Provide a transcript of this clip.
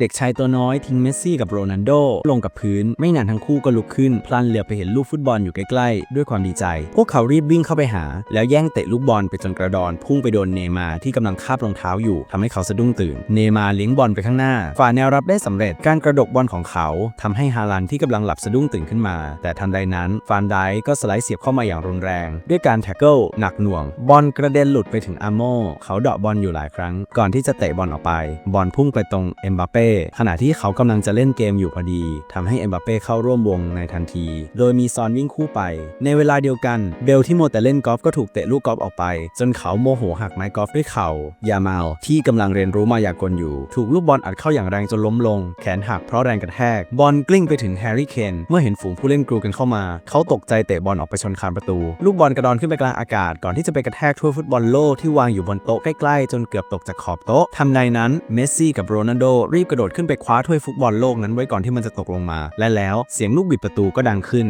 เด็กชายตัวน้อยทิ้งเมสซี่กับโรนัลโดลงกับพื้น ไม่นานทั้งคู่ก็ลุกขึ้น พลันเหลือไปเห็นลูกฟุตบอลอยู่ใกล้ๆ ด้วยความดีใจ พวกเขารีบวิ่งเข้าไปหา แล้วแย่งเตะลูกบอลไปจนกระดอน พุ่งไปโดนเนย์มาที่กำลังคาบรองเท้าอยู่ทำให้เขาสะดุ้งตื่น เนย์มาเลี้ยงบอลไปข้างหน้า ฝ่าแนวรับได้สำเร็จการกระดกบอลของเขาทำให้ฮาลันที่กำลังหลับสะดุ้งตื่นขึ้นมา แต่ทันใดนั้นฟานไดก็สไลด์เสียบเข้ามาอย่างรุนแรง ด้วยการแท็กเกิลหนักหน่วง บอลกระเด็นหลุดไปถึงอาโมเขาเดาะบอลอยู่หลายครั้ง ก่อนที่จะเตะบอลออกไป บอลพุ่งไปตรงเอ็มบัปเปขณะที่เขากำลังจะเล่นเกมอยู่พอดีทำให้เอ็มบัปเป้เข้าร่วมวงในทันที โดยมีซอนวิ่งคู่ไป ในเวลาเดียวกัน เบลที่โมแต่เล่นกอล์ฟก็ถูกเตะลูกกอล์ฟออกไป จนเขาโมโหหักไม้กอล์ฟด้วยเข่ายามาลที่กำลังเรียนรู้มายากลอยู่ ถูกลูกบอลอัดเข้าอย่างแรงจนล้มลง แขนหักเพราะแรงกระแทก บอลกลิ้งไปถึงแฮร์รี่เคนเมื่อเห็นฝูงผู้เล่นกรูกันเข้ามา เขาตกใจเตะบอลออกไปชนคานประตู ลูกบอลกระดอนขึ้นไปกลางอากาศก่อนที่จะไปกระแทกถ้วฟุตบอลโลกที่วางอยู่บนโต๊ะใกล้ๆ จนเกือบตกจากขอบโต๊ะทำในนั้นเมสซี่กับโรนัลโดรีบกระโดดขึ้นไปคว้าถ้วยฟุตบอลโลกนั้นไว้ก่อนที่มันจะตกลงมา และแล้วเสียงลูกบิดประตูก็ดังขึ้น